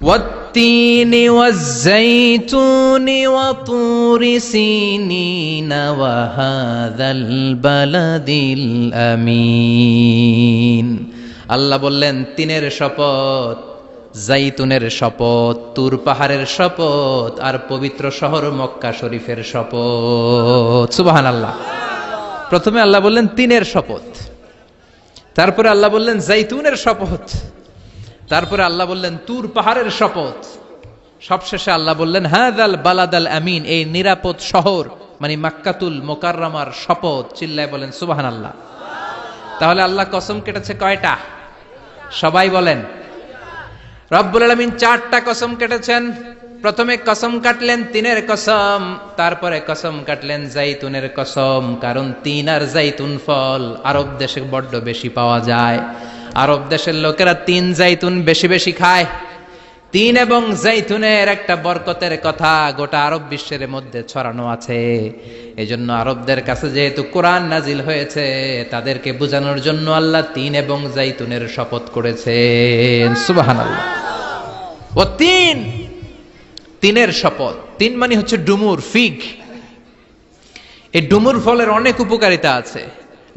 والتين والزيتون وطور سينين وهذا البلد الأمين আল্লাহ বললেন তিনের শপথ জাইতুনের শপথ তুর পাহাড়ের শপথ আর পবিত্র শহর মক্কা শরীফের শপথ সুবাহান আল্লাহ প্রথমে আল্লাহ বললেন তিনের শপথ তারপরে আল্লাহ বললেন জাইতুনের শপথ তারপরে আল্লাহ বললেন, তুর পাহাড়ের শপথ। সবশেষে আল্লাহ বললেন হ্যাঁ হাদাল বালাদাল আমিন, এই নিরাপদ শহর মানে মাক্কাতুল মোকাররমার শপথ, চিল্লায় বলেন সুবাহান আল্লাহ তাহলে আল্লাহ কসম কেটেছে কয়টা? সবাই বলেন। রব্বুল আলমিন চারটা কসম কেটেছেন। প্রথমে কসম কাটলেন তিনের কসম, তারপরে কসম কাটলেন জাইতুনের কসম, কারণ তিন আর জাইতুন ফল আরব দেশে বড্ড বেশি পাওয়া যায়। আরব দেশের লোকেরা তিন জাইতুন বেশি বেশি খায়। তিন এবং জাইতুনের একটা বরকতের কথা গোটা আরব বিশ্বের মধ্যে ছড়ানো আছে। এই জন্য আরবদের কাছে যেহেতু কোরআন নাজিল হয়েছে, তাদেরকে বোঝানোর জন্য আল্লাহ তিন এবং জাইতুনের শপথ করেছেন। সুবাহান আল্লাহ ও তিন! তিনের শপথ। তিন মানে হচ্ছে ডুমুর, ফিগ। এই ডুমুর ফলের অনেক উপকারিতা আছে।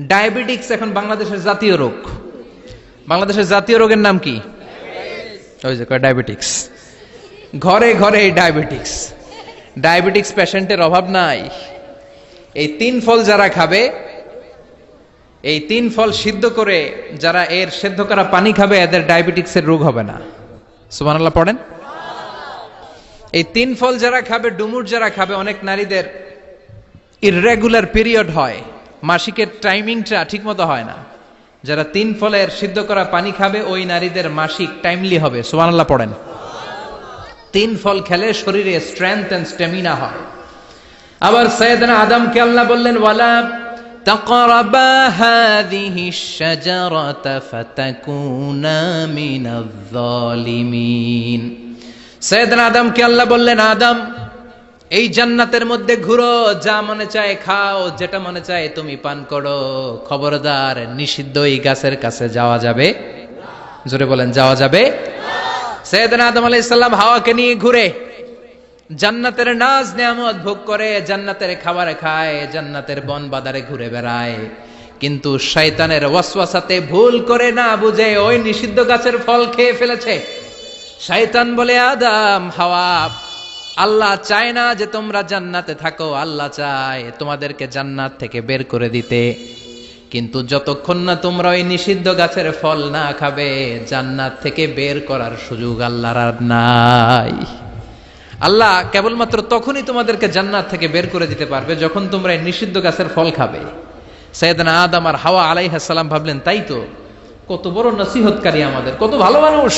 ডায়াবেটিক্স এখন বাংলাদেশের জাতীয় রোগ। বাংলাদেশের জাতীয় রোগের নাম কি? ওই যে কয় ডায়াবেটিক্স। ঘরে ঘরে এই ডায়াবেটিক্স। ডায়াবেটিক্স পেশেন্টের অভাব নাই। এই তিন ফল যারা খাবে, এই তিন ফল সিদ্ধ করে যারা এর সেদ্ধ করা পানি খাবে, এদের ডায়াবেটিক্সের রোগ হবে না। সুবহানাল্লাহ পড়েন। এই তিন ফল যারা খাবে, ডুমুর যারা খাবে, অনেক নারীদের ইররেগুলার পিরিয়ড হয়। মাসিকের টাইমিংটা ঠিকমতো হয় না। যারা তিন ফলের সিদ্ধ করা পানি খাবে ওই নারীদের মাসিক টাইমলি হবে সুবহানাল্লাহ পড়েন তিন ফল খেলে শরীরে স্ট্রেংথ এন্ড স্টেমিনা হয় আবার সৈয়দনা আদমকে আল্লাহ বললেন ওয়ালা تقربا هذه الشجرة فتكونا من الظالمين সৈয়দনা আদমকে আল্লাহ বললেন আদম এই জান্নাতের মধ্যে ঘুরো, যা মনে চায় খাও, যেটা মনে চায় তুমি পান করো। খবরদার, নিষিদ্ধ এই গাছের কাছে যাওয়া যাবে? জোরে বলেন, যাওয়া যাবে? সৈয়দনা আদম আলাইহিস সালাম হাওয়াকে নিয়ে ঘুরে। জান্নাতের নাজ নেয়ামত ভোগ করে, জান্নাতের খাবার খায়, জান্নাতের বন বাদারে ঘুরে বেড়ায়। কিন্তু শয়তানের ওয়াসওয়াসাতে ভুল করে না বুঝে ওই নিষিদ্ধ গাছের ফল খেয়ে ফেলেছে। শয়তান বলে, আদম, হাওয়া আল্লাহ চায় না যে তোমরা জান্নাতে থাকো, আল্লাহ চায় তোমাদেরকে জান্নাত থেকে বের করে দিতে। কিন্তু যতক্ষণ না তোমরা ওই নিষিদ্ধ গাছের ফল না খাবে, জান্নাত থেকে বের করার সুযোগ আল্লাহর আর নাই। আল্লাহ কেবলমাত্র তখনই তোমাদেরকে জান্নাত থেকে বের করে দিতে পারবে যখন তোমরা এই নিষিদ্ধ গাছের ফল খাবে। সৈয়দনা আদম আর হাওয়া আলাইহাসাল্লাম ভাবলেন, তাই তো, কত বড় নসিহতকারী আমাদের, কত ভালো মানুষ।